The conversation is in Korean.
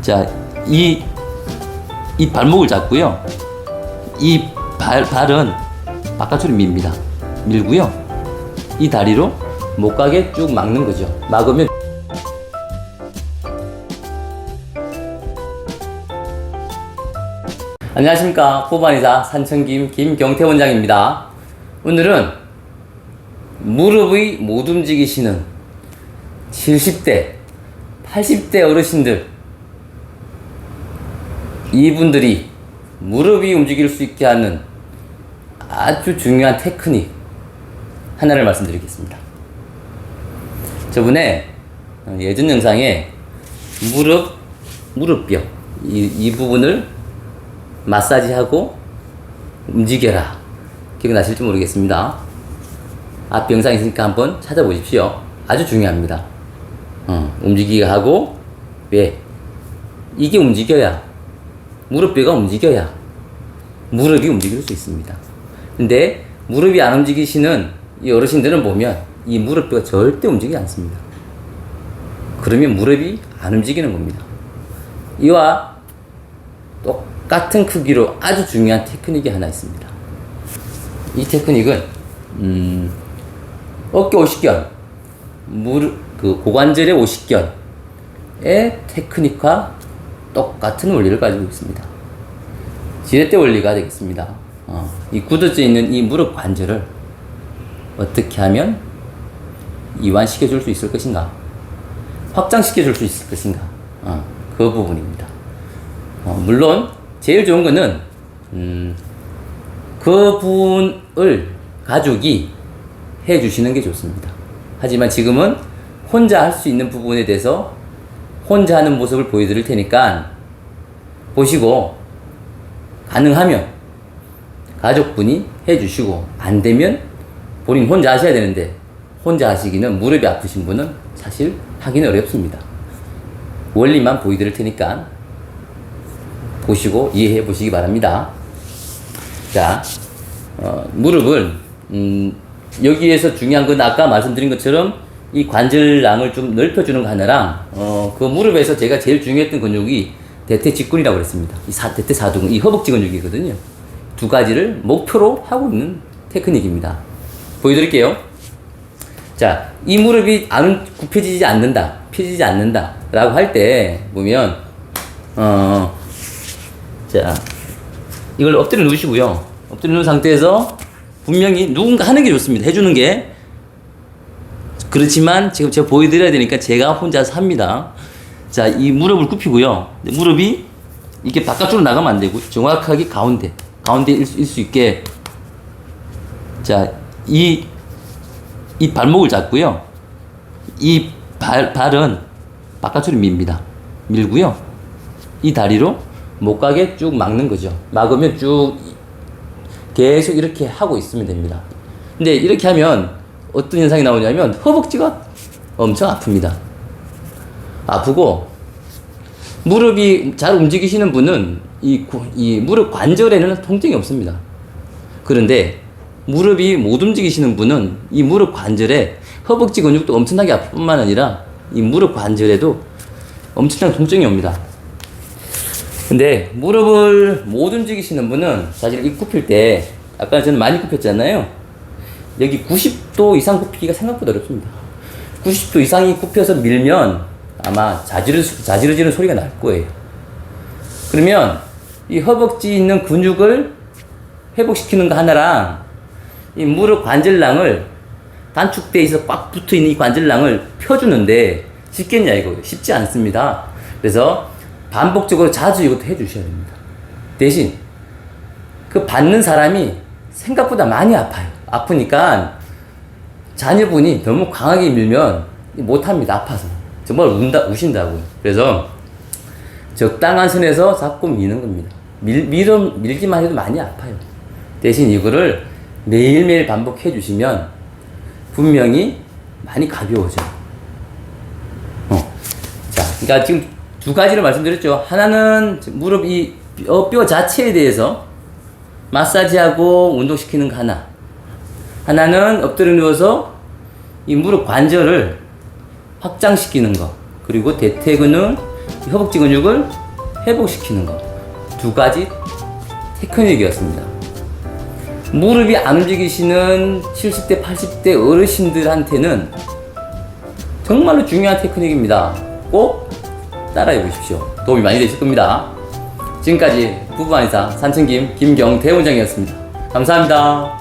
자, 이, 이 발목을 잡고요. 이 발, 발은 바깥으로 밉니다. 밀고요. 이 다리로 못 가게 쭉 막는 거죠. 막으면 안녕하십니까. 호반이사 산청김 김경태 원장입니다. 오늘은 무릎의 못 움직이시는 70대, 80대 어르신들 이분들이 무릎이 움직일 수 있게 하는 아주 중요한 테크닉 하나를 말씀드리겠습니다. 저번에 예전 영상에 무릎, 무릎뼈 이, 이 부분을 마사지하고 움직여라 기억나실지 모르겠습니다. 앞 영상 있으니까 한번 찾아보십시오. 아주 중요합니다. 어, 움직이게 하고 왜 이게 움직여야 무릎뼈가 움직여야 무릎이 움직일 수 있습니다. 근데 무릎이 안 움직이시는 이 어르신들은 보면 이 무릎뼈가 절대 움직이지 않습니다. 그러면 무릎이 안 움직이는 겁니다. 이와 똑같은 크기로 아주 중요한 테크닉이 하나 있습니다. 이 테크닉은 음, 어깨 오십견, 무릎 그 고관절의 오십견의 테크닉과 똑같은 원리를 가지고 있습니다. 지렛대 원리가 되겠습니다. 어, 이 굳어져 있는 이 무릎 관절을 어떻게 하면 이완시켜 줄 수 있을 것인가? 확장시켜 줄 수 있을 것인가? 어, 그 부분입니다. 어, 물론 제일 좋은 거는 음, 그 부분을 가족이 해 주시는 게 좋습니다. 하지만 지금은 혼자 할 수 있는 부분에 대해서 혼자 하는 모습을 보여드릴 테니까 보시고 가능하면 가족분이 해주시고 안 되면 본인 혼자 하셔야 되는데 혼자 하시기는 무릎이 아프신 분은 사실 하기는 어렵습니다. 원리만 보여드릴 테니까 보시고 이해해 보시기 바랍니다. 자, 어, 무릎을 음, 여기에서 중요한 건 아까 말씀드린 것처럼 이 관절낭을 좀 넓혀주는 거 하나랑 어, 그 무릎에서 제가 제일 중요했던 근육이 대퇴직근이라고 그랬습니다. 이 사, 대퇴사두근, 이 허벅지 근육이거든요. 두 가지를 목표로 하고 있는 테크닉입니다. 보여드릴게요. 자, 이 무릎이 안 굽혀지지 않는다, 펴지지 않는다, 라고 할 때, 보면, 어, 자, 이걸 엎드려 놓으시고요. 엎드려 놓은 상태에서 분명히 누군가 하는 게 좋습니다. 해주는 게. 그렇지만 지금 제가 보여드려야 되니까 제가 혼자서 합니다. 자, 이 무릎을 굽히고요. 무릎이 이렇게 바깥으로 나가면 안 되고 정확하게 가운데, 가운데 일 수, 수 있게 자, 이, 이 발목을 잡고요. 이 발, 발은 바깥으로 밉니다. 밀고요. 이 다리로 못 가게 쭉 막는 거죠. 막으면 쭉 계속 이렇게 하고 있으면 됩니다. 근데 이렇게 하면 어떤 현상이 나오냐면 허벅지가 엄청 아픕니다. 아프고 무릎이 잘 움직이시는 분은 이, 구- 이 무릎 관절에는 통증이 없습니다. 그런데 무릎이 못 움직이시는 분은 이 무릎 관절에 허벅지 근육도 엄청나게 아플 뿐만 아니라 이 무릎 관절에도 엄청난 통증이 옵니다. 근데 무릎을 못 움직이시는 분은 사실 이 굽힐 때 아까 저는 많이 굽혔잖아요. 여기 90도 이상 굽히기가 생각보다 어렵습니다. 90도 이상이 굽혀서 밀면 아마 자지르, 자지러지는 소리가 날 거예요. 그러면 이 허벅지 있는 근육을 회복시키는 거 하나랑 이 무릎 관절낭을 단축돼 있어 꽉 붙어 있는 이 관절낭을 펴주는데 쉽겠냐 이거 쉽지 않습니다. 그래서 반복적으로 자주 이것도 해주셔야 됩니다. 대신 그 받는 사람이 생각보다 많이 아파요. 아프니까 자녀분이 너무 강하게 밀면 못합니다. 아파서 정말 운다 우신다고요. 그래서 적당한 선에서 자꾸 미는 겁니다. 밀, 밀어, 밀기만 해도 많이 아파요. 대신 이거를 매일매일 반복해 주시면 분명히 많이 가벼워져요. 어. 자, 그러니까 지금 두 가지를 말씀드렸죠. 하나는 무릎 이 뼈, 뼈 자체에 대해서 마사지하고 운동시키는 거 하나. 하나는 엎드려 누워서 이 무릎 관절을 확장시키는 거. 그리고 대퇴근은 이 허벅지 근육을 회복시키는 거. 두 가지 테크닉이었습니다. 무릎이 안 움직이시는 70대, 80대 어르신들한테는 정말로 중요한 테크닉입니다. 꼭 따라해 보십시오. 도움이 많이 되실 겁니다. 지금까지 부부한의사 산천김 김경대 원장이었습니다. 감사합니다.